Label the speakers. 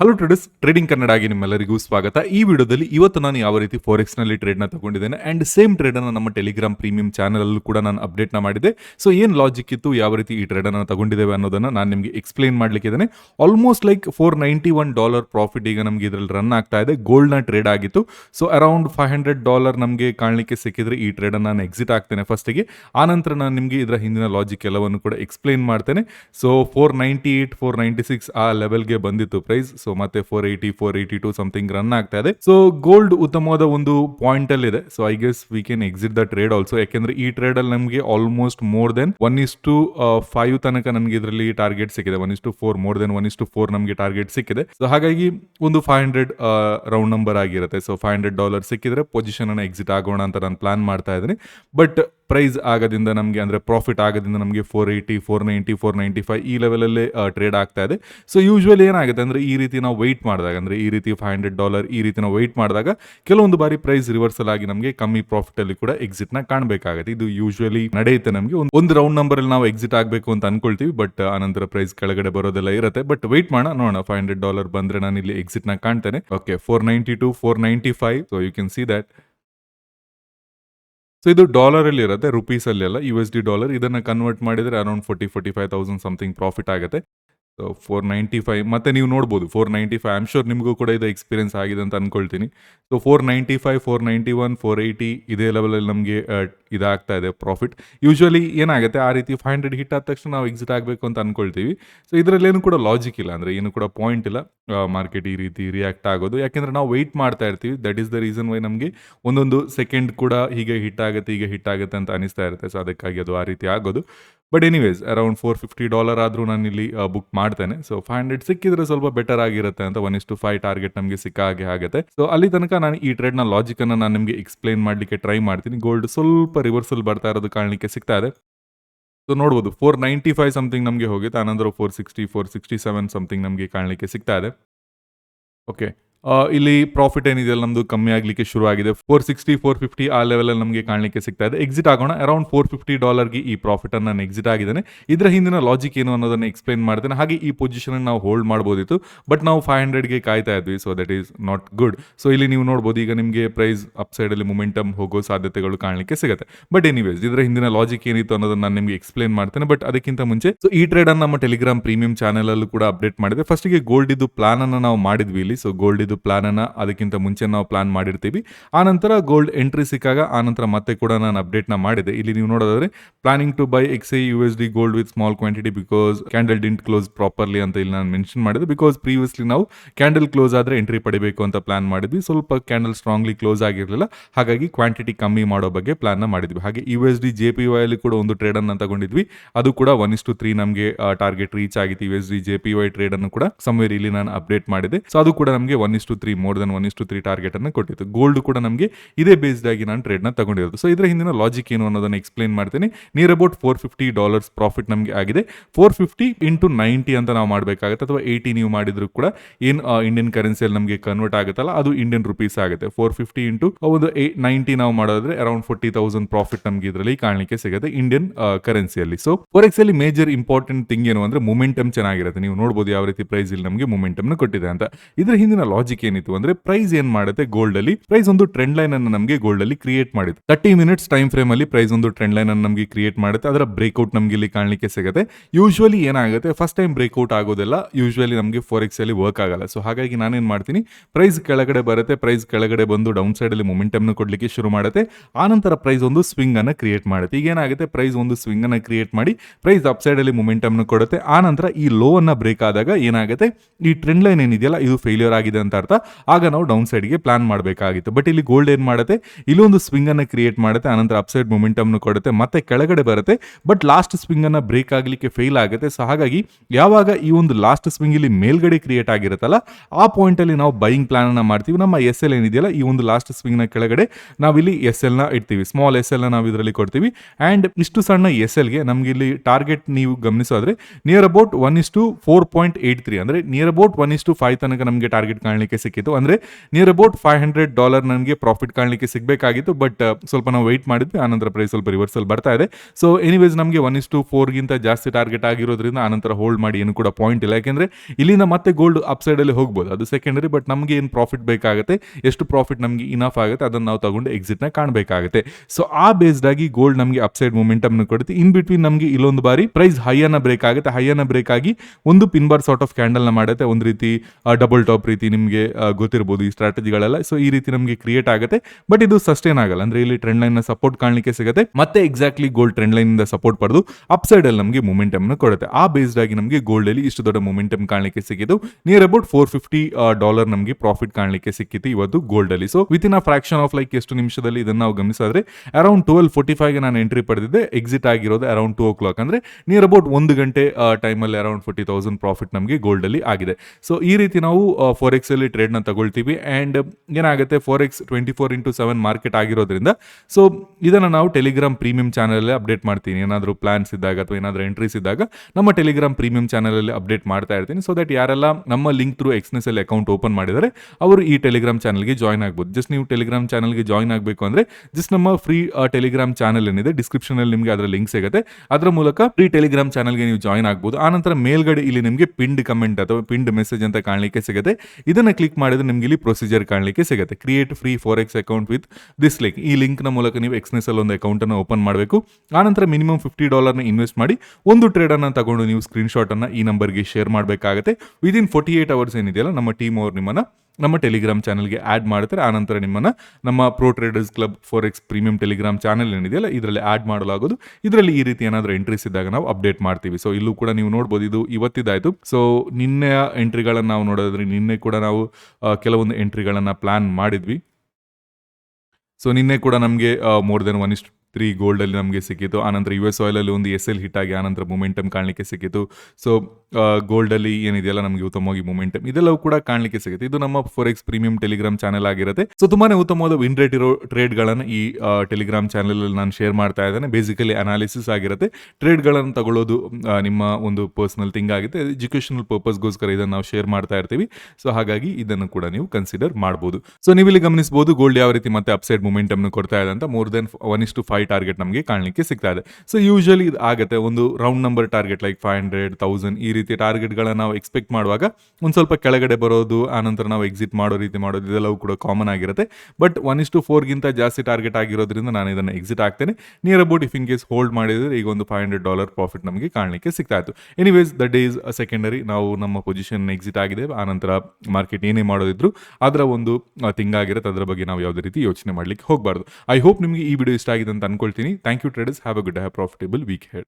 Speaker 1: Hello traders trading Kannada ಆಗಿ ನಿಮ್ಮೆಲ್ಲರಿಗೂ ಸ್ವಾಗತ. ಈ ವಿಡಿಯೋದಲ್ಲಿ ಇವತ್ತು ನಾನು ಯಾವ ರೀತಿ ಫೋರೆಕ್ಸ್ನಲ್ಲಿ ಟ್ರೇಡ್ನ ತಗೊಂಡಿದ್ದೇನೆ ಅಂಡ್ ಸೇಮ್ ಟ್ರೇಡ್ ಅನ್ನು ನಮ್ಮ ಟೆಲಿಗ್ರಾಮ್ ಪ್ರೀಮಿಯಂ ಚಾನಲ್ ಅಲ್ಲೂ ಕೂಡ ನಾನು ಅಪ್ಡೇಟ್ನ ಮಾಡಿದೆ ಸೊ ಏನ್ ಲಾಜಿಕ್ ಇತ್ತು, ಯಾವ ರೀತಿ ಈ ಟ್ರೇಡ್ ಅನ್ನು ತಗೊಂಡಿದ್ದೇವೆ ಅನ್ನೋದನ್ನ ನಾನು ನಿಮಗೆ ಎಕ್ಸ್ಪ್ಲೈನ್ ಮಾಡ್ಲಿಕ್ಕೆ ಇದ್ದೇನೆ. Almost like four ninety one dollar profit ಈಗ ನಮಗೆ ಇದರಲ್ಲಿ ರನ್ ಆಗ್ತಾ ಇದೆ. ಗೋಲ್ಡ್ನ ಟ್ರೇಡ್ ಆಗಿತ್ತು. So around five hundred dollar ನಮಗೆ ಕಾಣಲಿಕ್ಕೆ ಸಿಕ್ಕಿದ್ರೆ ಈ ಟ್ರೇಡ್ ನಾನು ಎಕ್ಸಿಟ್ ಆಗ್ತೇನೆ ಫಸ್ಟಿಗೆ ಆನಂತರ ನಾನು ನಿಮಗೆ ಇದರ ಹಿಂದಿನ ಲಾಜಿಕ್ ಎಲ್ಲವನ್ನು ಕೂಡ ಎಕ್ಸ್ಪ್ಲೈನ್ ಮಾಡ್ತೇನೆ. So four ninety eight four ninety six ಆ ಲೆವೆಲ್ಗೆ ಬಂದಿತ್ತು ಪ್ರೈಸ್ ಸೊ ಮತ್ತೆ four eighty four eighty two something run ಆಗ್ತಾ ಇದೆ. ಸೊ ಗೋಲ್ಡ್ ಉತ್ತಮವಾದ ಒಂದು ಪಾಯಿಂಟ್ ಅಲ್ಲಿ ಇದೆ so I guess we can exit the trade also ಯಾಕೆಂದ್ರೆ ಈ ಟ್ರೇಡ್ ಅಲ್ಲಿ ನಮಗೆ almost more than one is to five ತನಕ ನಮಗೆ ಇದರಲ್ಲಿ ಟಾರ್ಗೆಟ್ ಸಿಕ್ಕಿದೆ. One is to four more than one is to four ನಮಗೆ ಟಾರ್ಗೆಟ್ ಸಿಕ್ಕಿದೆ. ಸೊ ಹಾಗಾಗಿ ಒಂದು ಫೈವ್ ಹಂಡ್ರೆಡ್ ರೌಂಡ್ ನಂಬರ್ ಆಗಿರುತ್ತೆ. ಸೊ ಫೈವ್ ಹಂಡ್ರೆಡ್ ಡಾಲರ್ ಸಿಕ್ಕಿದ್ರೆ ಪೊಸಿಷನ್ ಅನ್ನ ಎಕ್ಸಿಟ್ ಆಗೋಣ ಅಂತ ನಾನು ಪ್ಲಾನ್ ಮಾಡ್ತಾ ಇದ್ದೀನಿ. ಬಟ್ ಪ್ರೈಸ್ ಆಗದಿಂದ ನಮಗೆ ಅಂದರೆ ಪ್ರಾಫಿಟ್ ಆಗೋದ್ರಿಂದ ನಮಗೆ four eighty four ninety four ninety five ಈ ಲೆವೆಲಲ್ಲೇ ಟ್ರೇಡ್ ಆಗ್ತಾ ಇದೆ. ಸೊ ಯೂಶ್ವಲಿ ಏನಾಗುತ್ತೆ ಅಂದರೆ ಈ ರೀತಿ ನಾವು ವೆಯ್ಟ್ ಮಾಡಿದಾಗ, ಅಂದರೆ ಈ ರೀತಿ ಫೈವ್ ಹಂಡ್ರೆಡ್ ಡಾಲರ್ ಈ ರೀತಿ ನಾವು ವೆಯ್ಟ್ ಮಾಡಿದಾಗ ಕೆಲವೊಂದು ಬಾರಿ ಪ್ರೈಸ್ ರಿವರ್ಸಲ್ ಆಗಿ ನಮಗೆ ಕಮ್ಮಿ ಪ್ರಾಫಿಟ್ ಅಲ್ಲಿ ಕೂಡ ಎಕ್ಸಿಟ್ನ ಕಾಣಬೇಕಾಗುತ್ತೆ. ಇದು ಯೂಶ್ವಲಿ ನಡೆಯುತ್ತೆ ನಮಗೆ. ಒಂದು ರೌಂಡ್ ನಂಬರ್ ಅಲ್ಲಿ ನಾವು ಎಕ್ಸಿಟ್ ಆಗಬೇಕು ಅಂತ ಅನ್ಕೊಳ್ತೀವಿ ಬಟ್ ಆನಂತರ ಪ್ರೈಸ್ ಕೆಳಗಡೆ ಬರೋದೆಲ್ಲ ಇರುತ್ತೆ. ಬಟ್ ವೆಯ್ಟ್ ಮಾಡೋಣ, ನೋಡೋಣ. ಫೈವ್ ಹಂಡ್ರೆಡ್ ಡಾಲರ್ ಬಂದ್ರೆ ನಾನು ಇಲ್ಲಿ ಎಕ್ಸಿಟ್ನ ಕಾಣ್ತೇನೆ. Okay four ninety two four ninety five so you can see that so ಇದು ಡಾಲರ್ ಅಲ್ಲಿ ಇರುತ್ತೆ ರುಪೀಸ್ ಅಲ್ಲಿ ಅಲ್ಲ ಯು ಎಸ್ ಡಿ ಡಾಲರ್ ಇದನ್ನ ಕನ್ವರ್ಟ್ ಮಾಡಿದ್ರೆ around forty forty five thousand something profit ಆಗುತ್ತೆ. ಸೊ ಫೋರ್ ನೈಂಟಿ ಫೈವ್ ಮತ್ತೆ ನೀವು ನೋಡ್ಬೋದು four ninety five am sure ನಿಮಗೂ ಕೂಡ ಇದು ಎಕ್ಸ್ಪೀರಿಯನ್ಸ್ ಆಗಿದೆ ಅಂತ ಅನ್ಕೊಳ್ತೀನಿ. So four ninety five four ninety one four eighty ಇದೇ ಲೆವೆಲಲ್ಲಿ ನಮಗೆ ಇದಾಗ್ತಾ ಇದೆ ಪ್ರಾಫಿಟ್ ಯೂಶ್ವಲಿ ಏನಾಗುತ್ತೆ, ಆ ರೀತಿ ಫೈವ್ ಹಂಡ್ರೆಡ್ ಹಿಟ್ ಆದ ತಕ್ಷಣ ನಾವು ಎಕ್ಸಿಟ್ ಆಗಬೇಕು ಅಂತ ಅನ್ಕೊಳ್ತೀವಿ. ಸೊ ಇದರಲ್ಲೇನು ಕೂಡ ಲಾಜಿಕ್ ಇಲ್ಲ, ಅಂದರೆ ಏನು ಕೂಡ ಪಾಯಿಂಟ್ ಇಲ್ಲ. ಮಾರ್ಕೆಟ್ ಈ ರೀತಿ ರಿಯಾಕ್ಟ್ ಆಗೋದು. ಯಾಕೆಂದರೆ ನಾವು ವೆಯ್ಟ್ ಮಾಡ್ತಾ ಇರ್ತೀವಿ. That is the reason why ನಮಗೆ ಒಂದೊಂದು ಸೆಕೆಂಡ್ ಕೂಡ ಹೀಗೆ ಹಿಟ್ ಆಗುತ್ತೆ, ಹೀಗೆ ಹಿಟ್ ಆಗುತ್ತೆ ಅಂತ ಅನಿಸ್ತಾ ಇರುತ್ತೆ. ಸೊ ಅದಕ್ಕಾಗಿ ಅದು ಆ ರೀತಿ ಆಗೋದು. But anyways around four fifty dollar ಆದರೂ ನಾನು ಇಲ್ಲಿ ಬುಕ್ ಮಾಡ್ತೇನೆ. ಸೊ ಫೈವ್ ಹಂಡ್ರೆಡ್ ಸಿಕ್ಕಿದ್ರೆ ಸ್ವಲ್ಪ ಬೆಟರ್ ಆಗಿರುತ್ತೆ ಅಂತ one is to five target ನಮಗೆ ಸಿಕ್ಕ ಹಾಗೆ ಆಗುತ್ತೆ. ಸೊ ಅಲ್ಲಿ ತನಕ ನಾನು ಈ ಟ್ರೇಡ್ನ ಲಾಜಿಕ್ ಅನ್ನು ನಾನು ನಿಮಗೆ ಎಕ್ಸ್ಪ್ಲೈನ್ ಮಾಡಲಿಕ್ಕೆ ಟ್ರೈ ಮಾಡ್ತೀನಿ. ಗೋಲ್ಡ್ ಸ್ವಲ್ಪ ರಿವರ್ಸಲ್ ಬರ್ತಾ ಇರೋದು ಕಾಣಲಿಕ್ಕೆ ಸಿಗ್ತಾ ಇದೆ. ಸೊ ನೋಡ್ಬೋದು ಫೋರ್ ನೈಂಟಿ ಫೈವ್ ಸಮಥಿಂಗ್ ನಮಗೆ ಹೋಗುತ್ತೆ. ಆನಂತರ four sixty four sixty seven something ನಮಗೆ ಕಾಣಲಿಕ್ಕೆ ಸಿಗ್ತಾ ಇದೆ. ಓಕೆ ಇಲ್ಲಿ ಪ್ರಾಫಿಟ್ ಏನಿದೆಯಲ್ಲ ನಮ್ದು ಕಮ್ಮಿ ಆಗಲಿಕ್ಕೆ ಶುರು ಆಗಿದೆ ಫೋರ್ ಸಿಕ್ಸ್ಟಿ ಫೋರ್ ಫಿಫ್ಟಿ ಆ ಲೆವೆಲಲ್ಲಿ ನಮಗೆ ಕಾಣಲಿಕ್ಕೆ ಸಿಗ್ತಾ ಇದೆ. ಎಕ್ಸಿಟ್ ಆಗೋಣ. ಅರೌಂಡ್ ಫೋರ್ ಫಿಫ್ಟಿ ಡಾಲರ್ಗೆ ಈ ಪ್ರಾಫಿಟ್ ಅನ್ನು ನಾನು ಎಕ್ಸಿಟ್ ಆಗಿದ್ದೇನೆ. ಇದರ ಹಿಂದಿನ ಲಾಜಿಕ್ ಏನು ಅನ್ನೋದನ್ನು ಎಕ್ಸ್ಪ್ಲೈನ್ ಮಾಡ್ತೇನೆ. ಹಾಗೆ ಈ ಪೊಸಿಷನ್ ನಾವು ಹೋಲ್ಡ್ ಮಾಡ್ಬೋದಿತ್ತು. ಬಟ್ ನಾವು ಫೈವ್ ಹಂಡ್ರೆಡ್ಗೆ ಕಾಯ್ತಾ ಇದ್ವಿ. So that is not good so ಇಲ್ಲಿ ನೀವು ನೋಡ್ಬೋದು ಈಗ ನಿಮಗೆ ಪ್ರೈಸ್ ಅಪ್ ಸೈಡಲ್ಲಿ ಮೊಮೆಂಟಮ್ ಹೋಗೋ ಸಾಧ್ಯತೆಗಳು ಕಾಣಲಿಕ್ಕೆ ಸಿಗುತ್ತೆ. ಬಟ್ ಎನಿವೇಸ್ ಇದರ ಹಿಂದಿನ ಲಾಜಿಕ್ ಏನಿತ್ತು ಅನ್ನೋದನ್ನ ನಾನು ನಿಮಗೆ ಎಕ್ಸ್ಪ್ಲೈನ್ ಮಾಡ್ತೇನೆ. ಬಟ್ ಅದಕ್ಕಿಂತ ಮುಂಚೆ ಸೊ ಈ ಟ್ರೇಡ್ ಅನ್ನು ನಮ್ಮ ಟೆಲಿಗ್ರಾಮ್ ಪ್ರೀಮಿಯಂ ಚಾನಲಲ್ಲೂ ಕೂಡ ಅಪ್ಡೇಟ್ ಮಾಡಿದೆ. ಫಸ್ಟಿಗೆ ಗೋಲ್ಡ್ ಇದು ಪ್ಲಾನ್ ಅನ್ನು ನಾವು ಮಾಡಿದ್ವಿ ಇಲ್ಲಿ. ಸೊ ಗೋಲ್ಡ್ ಇದು ಪ್ಲಾನನ್ನು ಅದಕ್ಕಿಂತ ಮುಂಚೆ ನಾವು ಪ್ಲಾನ್ ಮಾಡಿರ್ತೀವಿ. ಆನಂತರ ಗೋಲ್ಡ್ ಎಂಟ್ರಿ ಸಿಕ್ಕಾಗ ಆನಂತರ ಮತ್ತೆ ಕೂಡ ನಾನು ಅಪ್ಡೇಟ್ನ ಮಾಡಿದೆ. ಇಲ್ಲಿ ನೀವು ನೋಡೋದಾದ್ರೆ planning to buy X I U S D gold with small quantity because candle didn't close properly ಅಂತ ಇಲ್ಲಿ ನಾನು ಮೆನ್ಷನ್ ಮಾಡಿದೆ. ಬಿಕಾಸ್ ಪ್ರೀವಿಯಸ್ಲಿ ನಾವು ಕ್ಯಾಂಡಲ್ ಕ್ಲೋಸ್ ಆದರೆ ಎಂಟ್ರಿ ಪಡಿಬೇಕು ಅಂತ ಪ್ಲಾನ್ ಮಾಡಿದ್ವಿ. ಸ್ವಲ್ಪ ಕ್ಯಾಂಡಲ್ ಸ್ಟ್ರಾಂಗ್ಲಿ ಕ್ಲೋಸ್ ಆಗಿರಲಿಲ್ಲ. ಹಾಗಾಗಿ ಕ್ವಾಂಟಿಟಿ ಕಮ್ಮಿ ಮಾಡೋ ಬಗ್ಗೆ ಪ್ಲಾನ್ನ ಮಾಡಿದ್ವಿ. ಹಾಗೆ U S D J P Y ಅಲ್ಲಿ ಕೂಡ ಒಂದು ಟ್ರೇಡ್ ಅನ್ನು ತಗೊಂಡಿದ್ವಿ. ಅದು ಕೂಡ ಒನ್ ಇಸ್ ಟು ತ್ರೀ ನಮಗೆ ಟಾರ್ಗೆಟ್ ರೀಚ್ ಆಗಿತ್ತು. U S D J P Y trade ಅನ್ನು ಕೂಡ ಸಮ್ವೇರ್ ಇಲ್ಲಿ ನಾನು ಅಪ್ಡೇಟ್ ಮಾಡಿದೆ. ಸೊ ಅದು ಕೂಡ ನಮಗೆ one is to three more than one is to three target ಅನ್ನು ಕೊಟ್ಟಿತ್ತು. ಗೋಲ್ಡ್ ಕೂಡ ನಮಗೆ ಇದೇ ಬೇಸ್ಡ್ ಆಗಿ ನಾನು ಟ್ರೇಡ್ನ ತಗೊಂಡಿರೋದು. ಸೊ ಇದರ ಹಿಂದಿನ ಲಾಜಿಕ್ ಏನು ಅನ್ನೋದನ್ನ ಎಕ್ಸ್ಪ್ಲೈನ್ ಮಾಡ್ತೀನಿ. Near about four fifty dollars profit ನಮಗೆ ಆಗಿದೆ. ಫೋರ್ ಫಿಫ್ಟಿ ಇಂಟು ನೈಂಟಿ ಅಂತ ನಾವು ಮಾಡಬೇಕಾಗುತ್ತೆ. ಅಥವಾ ಏಯ್ಟಿ ನೀವು ಮಾಡಿದ್ರು ಕೂಡ ಏನು ಇಂಡಿಯನ್ ಕರೆನ್ಸಿಯಲ್ಲಿ ನಮಗೆ ಕನ್ವರ್ಟ್ ಆಗುತ್ತಲ್ಲ, ಅದು ಇಂಡಿಯನ್ ರುಪೀಸ್ ಆಗುತ್ತೆ. ಫೋರ್ ಫಿಫ್ಟಿ ಇಂಟು ಒಂದು ನೈಂಟಿ ನಾವು ಮಾಡೋದ್ರೆ ಅರೌಂಡ್ ಫೋರ್ಟಿ ತೌಸಂಡ್ ಪ್ರಾಫಿಟ್ ನಮಗೆ ಇದರಲ್ಲಿ ಕಾಣಲಿಕ್ಕೆ ಸಿಗುತ್ತೆ ಇಂಡಿಯನ್ ಕರೆನ್ಸಿಯಲ್ಲಿ ಸೊ ಫೋರೆಕ್ಸ್ ಅಲ್ಲಿ ಮೇಜರ್ ಇಂಪಾರ್ಟೆಂಟ್ ಥಿಂಗ್ ಏನು ಅಂದ್ರೆ ಮೊಮೆಂಟಮ್ ಚೆನ್ನಾಗಿರುತ್ತೆ. ನೀವು ನೋಡಬಹುದು ಯಾವ ರೀತಿ ಪ್ರೈಸ್ ಇಲ್ಲಿ ನಮಗೆ ಮೊಮೆಂಟಮ್ ಕೊಟ್ಟಿದೆ ಅಂತ. ಇದ್ರ ಹಿಂದಿನ ಲಾಜಿಕ್ ಏನಿತ್ತು ಅಂದ್ರೆ ಪ್ರೈಸ್ ಏನ್ ಮಾಡುತ್ತೆ ಗೋಲ್ಡ್ ಅಲ್ಲಿ? ಪ್ರೈಸ್ ಒಂದು ಟ್ರೆಂಡ್ ಲೈನ್ ಅನ್ನು ನಮಗೆ ಗೋಲ್ಡ್ ಅಲ್ಲಿ ಕ್ರಿಯೇಟ್ ಮಾಡಿದೆ ತರ್ಟಿ ಮಿನಿಟ್ಸ್ ಟೈಮ್ ಫ್ರೇಮ್ ಅಲ್ಲಿ ಪ್ರೈಸ್ ಒಂದು ಟ್ರೆಂಡ್ ಲೈನ್ ಅನ್ನು ನಮಗೆ ಕ್ರಿಯೇಟ್ ಮಾಡುತ್ತೆ. ಅದರ ಬ್ರೇಕ್ಔಟ್ ನಮಗೆ ಇಲ್ಲಿ ಕಾಣಲಿಕ್ಕೆ ಸಿಗುತ್ತೆ. ಯೂಶುವಲಿ ಏನಾಗುತ್ತೆ? ಫಸ್ಟ್ ಟೈಮ್ ಬ್ರೇಕ್ಔಟ್ ಆಗೋದೆಲ್ಲ ಯೂಶುವಲಿ ನಮಗೆ ಫೋರೆಕ್ಸ್ ಅಲ್ಲಿ ವರ್ಕ್ ಆಗಲ್ಲ. ಸೊ ಹಾಗಾಗಿ ನಾನೇನ್ ಮಾಡ್ತೀನಿ? ಪ್ರೈಸ್ ಕೆಳಗಡೆ ಬರುತ್ತೆ. ಪ್ರೈಸ್ ಕೆಳಗಡೆ ಬಂದು ಡೌನ್ ಸೈಡ್ ಅಲ್ಲಿ ಮೊಮೆಂಟಮ್ ಕೊಡ್ಲಿಕ್ಕೆ ಶುರು ಮಾಡುತ್ತೆ. ಆನಂತರ ಪ್ರೈಸ್ ಒಂದು ಸ್ವಿಂಗ್ ಅನ್ನು ಕ್ರಿಯೇಟ್ ಮಾಡುತ್ತೆ. ಈಗ ಏನಾಗುತ್ತೆ? ಪ್ರೈಸ್ ಒಂದು ಸ್ವಿಂಗ್ ಅನ್ನು ಕ್ರಿಯೇಟ್ ಮಾಡಿ ಪ್ರೈಸ್ ಅಪ್ ಸೈಡ್ ಅಲ್ಲಿ ಮೊಮೆಂಟಮ್ ಕೊಡುತ್ತೆ. ಆನಂತರ ಈ ಲೋ ಅನ್ನ ಬ್ರೇಕ್ ಆದಾಗ ಏನಾಗುತ್ತೆ? ಈ ಟ್ರೆಂಡ್ ಲೈನ್ ಏನಿದೆಯಲ್ಲ, ಇದು ಫೇಲ್ಯೂರ್ ಆಗಿದೆ ಅಂತ ಅರ್ಥ. ಆಗ ನಾವು ಡೌನ್ ಸೈಡ್ಗೆ ಪ್ಲಾನ್ ಮಾಡಬೇಕಾಗಿತ್ತು. ಬಟ್ ಇಲ್ಲಿ ಗೋಲ್ಡ್ ಏನ್ ಮಾಡುತ್ತೆ? ಇಲ್ಲೊಂದು ಸ್ವಿಂಗ್ ಅನ್ನು ಕ್ರಿಯೇಟ್ ಮಾಡುತ್ತೆ. ಆನಂತರ ಅಪ್ಸೈಡ್ ಸೈಡ್ ಮೊಮೆಂಟಮ್ ಕೊಡುತ್ತೆ. ಮತ್ತೆ ಕೆಳಗಡೆ ಬರುತ್ತೆ. ಬಟ್ ಲಾಸ್ಟ್ ಸ್ವಿಂಗ್ ಅನ್ನ ಬ್ರೇಕ್ ಆಗಲಿಕ್ಕೆ ಫೇಲ್ ಆಗುತ್ತೆ. ಸೊ ಹಾಗಾಗಿ ಯಾವಾಗ ಈ ಒಂದು ಲಾಸ್ಟ್ ಸ್ವಿಂಗ್ ಇಲ್ಲಿ ಮೇಲ್ಗಡೆ ಕ್ರಿಯೇಟ್ ಆಗಿರುತ್ತಲ್ಲ, ಆ ಪಾಯಿಂಟ್ ಅಲ್ಲಿ ನಾವು ಬೈಯಿಂಗ್ ಪ್ಲಾನ್ ಅನ್ನ ಮಾಡ್ತೀವಿ. ನಮ್ಮ ಎಸ್ ಎಲ್ ಏನಿದೆಯಲ್ಲ, ಈ ಒಂದು ಲಾಸ್ಟ್ ಸ್ವಿಂಗ್ನ ಕೆಳಗಡೆ ನಾವಿಲ್ಲಿ ಎಸ್ ಎಲ್ನ ಇಡ್ತೀವಿ. ಸ್ಮಾಲ್ ಎಸ್ ಎಲ್ನ ನಾವು ಇದರಲ್ಲಿ ಕೊಡ್ತೀವಿ. ಅಂಡ್ ಇಷ್ಟು ಸಣ್ಣ ಎಸ್ ಎಲ್ಗೆ ನಮ್ಗೆ ಇಲ್ಲಿ ಟಾರ್ಗೆಟ್ ನೀವು ಗಮನಿಸೋದ್ರೆ near about one is to four point eight three ಅಂದ್ರೆ near about one is to five ತನಕ ನಮಗೆ ಟಾರ್ಗೆಟ್ ಕಾಣಲಿಕ್ಕೆ ಕಾಣಲಿಕ್ಕೆ ಸಿಕ್ಕಿತ್ತು ಅಂದರೆ near about five hundred dollar ನನಗೆ ಪ್ರಾಫಿಟ್ ಕಾಣಲಿಕ್ಕೆ ಸಿಗಬೇಕಾಗಿತ್ತು ಬಟ್ ಸ್ವಲ್ಪ ನಾವು ವೆಯ್ಟ್ ಮಾಡಿದ್ವಿ. ಆನಂತರ ಪ್ರೈಸ್ ಸ್ವಲ್ಪ ರಿವರ್ಸಲ್ ಬರ್ತಾ ಇದೆ. ಸೊ ಎನಿವೇಸ್ ನಮಗೆ ಒನ್ ಇಸ್ ಟು ಫೋರ್ಗಿಂತ ಜಾಸ್ತಿ ಟಾರ್ಗೆಟ್ ಆಗಿರೋದ್ರಿಂದ ಆನಂತರ ಹೋಲ್ಡ್ ಮಾಡಿ ಏನು ಕೂಡ ಪಾಯಿಂಟ್ ಇಲ್ಲ. ಯಾಕೆಂದರೆ ಇಲ್ಲಿಂದ ಮತ್ತೆ ಗೋಲ್ಡ್ ಅಪ್ಸೈಡಲ್ಲಿ ಹೋಗ್ಬೋದು. ಅದು ಸೆಕೆಂಡರಿ ಬಟ್ ನಮಗೆ ಏನು ಪ್ರಾಫಿಟ್ ಬೇಕಾಗುತ್ತೆ, ಎಷ್ಟು ಪ್ರಾಫಿಟ್ ನಮಗೆ ಇನಫ್ ಆಗುತ್ತೆ, ಅದನ್ನು ನಾವು ತಗೊಂಡು ಎಕ್ಸಿಟ್ನ ಕಾಣಬೇಕಾಗುತ್ತೆ. ಸೊ ಆ ಬೇಸ್ಡ್ ಆಗಿ ಗೋಲ್ಡ್ ನಮಗೆ ಅಪ್ಸೈಡ್ ಮೂಮೆಂಟಮ್ ಕೊಡುತ್ತೆ. ಇನ್ ಬಿಟ್ವೀನ್ ನಮಗೆ ಇಲ್ಲೊಂದು ಬಾರಿ ಪ್ರೈಸ್ ಹೈಯನ್ನ ಬ್ರೇಕ್ ಆಗುತ್ತೆ. ಹೈಯನ್ನ ಬ್ರೇಕ್ ಆಗಿ ಒಂದು ಪಿನ್ ಬಾರ್ ಸಾರ್ಟ್ ಆಫ್ ಕ್ಯಾಂಡಲ್ನ ಮಾಡುತ್ತೆ. ಒಂದು ರೀತಿ ಡಬಲ್ ಟಾಪ್ ರೀತಿ ನಿಮಗೆ ಗೊತ್ತಿರ್ಬೋದು ಈ ಸ್ಟ್ರಾಟಜಿಗಳೆಲ್ಲ ಸೊ ಈ ರೀತಿ ನಮಗೆ ಕ್ರಿಯೇಟ್ ಆಗುತ್ತೆ. ಬಟ್ ಇದು ಸಸ್ಟೈನ್ ಆಗಲ್ಲ. ಅಂದ್ರೆ ಇಲ್ಲಿ ಟ್ರೆಂಡ್ ಲೈನ್ ಸಪೋರ್ಟ್ ಕಾಣಲಿಕ್ಕೆ ಸಿಗುತ್ತೆ. ಮತ್ತೆ ಎಕ್ಸಾಕ್ಟ್ಲಿ ಗೋಲ್ಡ್ ಟ್ರೆಂಡ್ ಲೈನ್ ಇಂದ ಸಪೋರ್ಟ್ ಪಡೆದು ಅಪ್ ಸೈಡ್ ಅಲ್ಲಿ ನಮಗೆ ಮೊಮೆಂಟಮ್ ಕೊಡುತ್ತೆ. ಆ ಬೇಸ್ಡ್ ಆಗಿ ನಮಗೆ ಗೋಲ್ಡ್ ಅಲ್ಲಿ ಇಷ್ಟು ದೊಡ್ಡ ಮೊಮೆಂಟಮ್ ಕಾಣಲಿಕ್ಕೆ ಸಿಕ್ಕಿದ್ದು. Near about four fifty dollar ನಮಗೆ ಪ್ರಾಫಿಟ್ ಕಾಣಲಿಕ್ಕೆ ಸಿಕ್ಕಿತ್ತು ಇವತ್ತು ಗೋಲ್ಡ್ ಅಲ್ಲಿ. So with in fraction of like ಎಷ್ಟು ನಿಮಿಷದಲ್ಲಿ ಇದನ್ನ ನಾವು ಗಮನಿಸಿದ್ರೆ ಅರೌಂಡ್ ಟ್ವೆಲ್ ಫೋರ್ಟಿ ಫೈವ್ಗೆ ನಾನು ಎಂಟ್ರಿ ಪಡೆದಿದ್ದೆ. ಎಕ್ಸಿಟ್ ಆಗಿರೋದು ಅರೌಂಡ್ ಟೂ ಓ ಕ್ಲಾಕ್ ಅಂದ್ರೆ ನಿಯರ್ ಅಬೌಟ್ ಒಂದು ಗಂಟೆ ಟೈಮಲ್ಲಿ ಅರೌಂಡ್ ಫೋರ್ಟಿ ತೌಸಂಡ್ ಪ್ರಾಫಿಟ್ ನಮಗೆ ಗೋಲ್ಡ್ ಅಲ್ಲಿ ಆಗಿದೆ. ಸೊ ಈ ರೀತಿ ನಾವು ಫೋರ್ ಅಲ್ಲಿ ಟ್ರೇಡ್ನ ತಗೊಳ್ತೀವಿ. ಅಂಡ್ ಏನಾಗುತ್ತೆ? Forex twenty four into seven market ಆಗಿರೋದ್ರಿಂದ ಸೊ ಇದನ್ನ ನಾವು ಟೆಲಿಗ್ರಾಮ್ ಪ್ರೀಮಿಯಂ ಚಾನಲಲ್ಲಿ ಅಪ್ಡೇಟ್ ಮಾಡ್ತೀನಿ. ಏನಾದರೂ ಪ್ಲಾನ್ಸ್ ಇದ್ದಾಗ ಅಥವಾ ಏನಾದರೂ ಎಂಟ್ರೀಸ್ ಇದ್ದಾಗ ನಮ್ಮ ಟೆಲಿಗ್ರಾಮ್ ಪ್ರೀಮಿಯಂ ಚಾನಲಲ್ಲಿ ಅಪ್ಡೇಟ್ ಮಾಡ್ತಾ ಇರ್ತೀನಿ. ಸೊ ದಟ್ ಯಾರೆಲ್ಲ ನಮ್ಮ ಲಿಂಕ್ ಥ್ರೂ ಎಕ್ಸ್ನೆಸ್ ಅಲ್ಲಿ ಅಕೌಂಟ್ ಓಪನ್ ಮಾಡಿದರೆ ಅವರು ಈ ಟೆಲಿಗ್ರಾಮ್ ಚಾನಲ್ಗೆ ಜಾಯ್ನ್ ಆಗ್ಬೋದು. ಜಸ್ಟ್ ನೀವು ಟೆಲಿಗ್ರಾಮ್ ಚಾನಲ್ಗೆ ಜಾಯ್ನ್ ಆಗಬೇಕು ಅಂದ್ರೆ ಜಸ್ಟ್ ನಮ್ಮ ಫ್ರೀ ಟೆಲಿಗ್ರಾಮ್ ಚಾನಲ್ ಏನಿದೆ ಡಿಸ್ಕ್ರಿಪ್ಷನ್ ಅಲ್ಲಿ ನಿಮಗೆ ಅದರ ಲಿಂಕ್ ಸಿಗುತ್ತೆ. ಅದರ ಮೂಲಕ ಫ್ರೀ ಟೆಲಿಗ್ರಾಮ್ ಚಾನಲ್ಗೆ ನೀವು ಜಾಯ್ನ್ ಆಗ್ಬೋದು. ಆನಂತರ ಮೇಲ್ಗಡೆ ಇಲ್ಲಿ ನಿಮಗೆ ಪಿಂಡ್ ಕಮೆಂಟ್ ಅಥವಾ ಪಿಂಡ್ ಮೆಸೇಜ್ ಅಂತ ಕಾಣಲಿಕ್ಕೆ ಸಿಗುತ್ತೆ. ಇದನ್ನ ಕ್ಲಿಕ್ ಮಾಡಿದ್ರೆ ನಿಮಗೆ ಇಲ್ಲಿ ಪ್ರೊಸೀಜರ್ ಕಾಣಲಿಕ್ಕೆ ಸಿಗುತ್ತೆ. Create free forex account with this link ಈ ಲಿಂಕ್ನ ಮೂಲಕ ನೀವು ಎಕ್ಸ್ನೆಸ್ ಅಲ್ಲಿ ಒಂದು ಅಕೌಂಟ್ ಅನ್ನು ಓಪನ್ ಮಾಡಬೇಕು. ಆನಂತರ ಮಿನಿಮಮ್ ಫಿಫ್ಟಿ ಡಾಲರ್ನ ಇನ್ವೆಸ್ಟ್ ಮಾಡಿ, ಒಂದು ಟ್ರೇಡ್ ಅನ್ನು ತಗೊಂಡು ನೀವು ಸ್ಕ್ರೀನ್ ಶಾಟ್ ಅನ್ನ ಈ ನಂಬರ್ಗೆ ಶೇರ್ ಮಾಡಬೇಕಾಗುತ್ತೆ. ವಿದಿನ್ ಫೋರ್ಟಿ ಏಟ್ ಅವರ್ಸ್ ಏನಿದೆಯಲ್ಲ, ನಮ್ಮ ಟೀಮ್ ಅವರು ನಿಮ್ಮನ್ನ ನಮ್ಮ ಟೆಲಿಗ್ರಾಮ್ ಚಾನಲ್ಗೆ ಆ್ಯಡ್ ಮಾಡ್ತಾರೆ ಆನಂತರ ನಿಮ್ಮನ್ನು ನಮ್ಮ pro traders club for X premium Telegram channel ಏನಿದೆಯಲ್ಲ, ಇದರಲ್ಲಿ ಆ್ಯಡ್ ಮಾಡಲಾಗೋದು. ಇದರಲ್ಲಿ ಈ ರೀತಿ ಏನಾದರೂ ಎಂಟ್ರೀಸ್ ಇದ್ದಾಗ ನಾವು ಅಪ್ಡೇಟ್ ಮಾಡ್ತೀವಿ. ಸೊ ಇಲ್ಲೂ ಕೂಡ ನೀವು ನೋಡ್ಬೋದು, ಇದು ಇವತ್ತಿದ್ದಾಯಿತು. ಸೊ ನಿನ್ನೆಯ ಎಂಟ್ರಿಗಳನ್ನು ನಾವು ನೋಡೋದ್ರೆ ನಿನ್ನೆ ಕೂಡ ನಾವು ಕೆಲವೊಂದು ಎಂಟ್ರಿಗಳನ್ನು ಪ್ಲ್ಯಾನ್ ಮಾಡಿದ್ವಿ. ಸೊ ನಿನ್ನೆ ಕೂಡ ನಮಗೆ more than one is to three ಗೋಲ್ಡಲ್ಲಿ ನಮಗೆ ಸಿಕ್ಕಿತ್ತು. ಆನಂತರ ಯು ಎಸ್ ಆಯಿಲಲ್ಲಿ ಒಂದು ಎಸ್ ಎಲ್ ಹಿಟ್ ಆಗಿ ಆನಂತರ ಮೊಮೆಂಟಮ್ ಕಾಣಲಿಕ್ಕೆ ಸಿಕ್ಕಿತ್ತು. ಸೊ ಗೋಲ್ಡಲ್ಲಿ ಏನಿದೆಯಲ್ಲ ನಮಗೆ ಉತ್ತಮವಾಗಿ ಮೊಮೆಂಟಮ್ ಇದೆಲ್ಲವೂ ಕೂಡ ಕಾಣಲಿಕ್ಕೆ ಸಿಗುತ್ತೆ ಇದು ನಮ್ಮ forex premium Telegram channel ಆಗಿರುತ್ತೆ. ಸೊ ತುಂಬಾನೇ ಉತ್ತಮವಾದ ವಿನ್ ರೇಟ್ ಇರೋ ಟ್ರೇಡ್ಗಳನ್ನು ಈ ಟೆಲಿಗ್ರಾಮ್ ಚಾನಲಲ್ಲಿ ನಾನು ಶೇರ್ ಮಾಡ್ತಾ ಇದ್ದೇನೆ. ಬೇಸಿಕಲಿ ಅನಾಲಿಸಿಸ್ ಆಗಿರುತ್ತೆ. ಟ್ರೇಡ್ಗಳನ್ನು ತಗೊಳ್ಳೋದು ನಿಮ್ಮ ಒಂದು ಪರ್ಸನಲ್ ಥಿಂಗ್ ಆಗುತ್ತೆ. ಎಜುಕೇಷನಲ್ ಪರ್ಪಸ್ಗೋಸ್ಕರ ಇದನ್ನು ನಾವು ಶೇರ್ ಮಾಡ್ತಾ ಇರ್ತೀವಿ. ಸೊ ಹಾಗಾಗಿ ಇದನ್ನು ಕೂಡ ನೀವು ಕನ್ಸಿಡರ್ ಮಾಡ್ಬೋದು. ಸೊ ನೀವು ಇಲ್ಲಿ ಗಮನಿಸಬಹುದು ಗೋಲ್ಡ್ ಯಾವ ರೀತಿ ಮತ್ತೆ ಅಪ್ಸೈಡ್ ಮೊಮೆಂಟಮ್ ಕೊಡ್ತಾ ಇದೆ ಅಂತ. More than one is to five target ನಮಗೆ ಕಾಣಲಿಕ್ಕೆ ಸಿಗ್ತಾ ಇದೆ. ಸೊ ಯೂಶಲಿ ಇದು ಆಗುತ್ತೆ. ಒಂದು round number target like five hundred thousand ಈ ರೀತಿ ಟಾರ್ಗೆಟ್ಗಳನ್ನ ನಾವು ಎಕ್ಸ್ಪೆಕ್ಟ್ ಮಾಡುವಾಗ ಒಂದು ಸ್ವಲ್ಪ ಕೆಳಗಡೆ ಬರೋದು ಆನಂತರ ನಾವು ಎಕ್ಸಿಟ್ ಮಾಡೋ ರೀತಿ ಮಾಡೋದು, ಇದೆಲ್ಲವೂ ಕೂಡ ಕಾಮನ್ ಆಗಿರುತ್ತೆ. ಬಟ್ ಒನ್ ಇಸ್ ಟು ಫೋರ್ಗಿಂತ ಜಾಸ್ತಿ ಟಾರ್ಗೆಟ್ ಆಗಿರೋದ್ರಿಂದ ನಾನು ಇದನ್ನು exit ಆಗ್ತೇನೆ near about if in case hold ಮಾಡಿದರೆ ಈಗ ಒಂದು ಫೈವ್ ಹಂಡ್ರೆಡ್ ಡಾಲರ್ ಪ್ರಾಫಿಟ್ ನಮಗೆ ಕಾಣಲಿಕ್ಕೆ ಸಿಗ್ತಾ ಇತ್ತು. ಎನಿವೇಸ್ ದ ಡೇಸ್ ಸೆಕೆಂಡರಿ ನಾವು ನಮ್ಮ ಪೊಸಿಷನ್ ಎಕ್ಸಿಟ್ ಆಗಿದೆ ಆನಂತರ ಮಾರ್ಕೆಟ್ ಏನೇ ಮಾಡೋದಿದ್ರು ಅದರ ಒಂದು ತಿಂಗಾಗಿರುತ್ತೆ. ಅದರ ಬಗ್ಗೆ ನಾವು ಯಾವುದೇ ರೀತಿ ಯೋಚನೆ ಮಾಡಲಿಕ್ಕೆ ಹೋಗಬಾರ್ದು. ಐ ಹೋಪ್ ನಿಮಗೆ ಈ ವಿಡಿಯೋ ಇಷ್ಟ ಆಗಿದೆ ಅಂತ ಅನ್ಕೊಳ್ತೀನಿ thank you traders have a good have profitable week ahead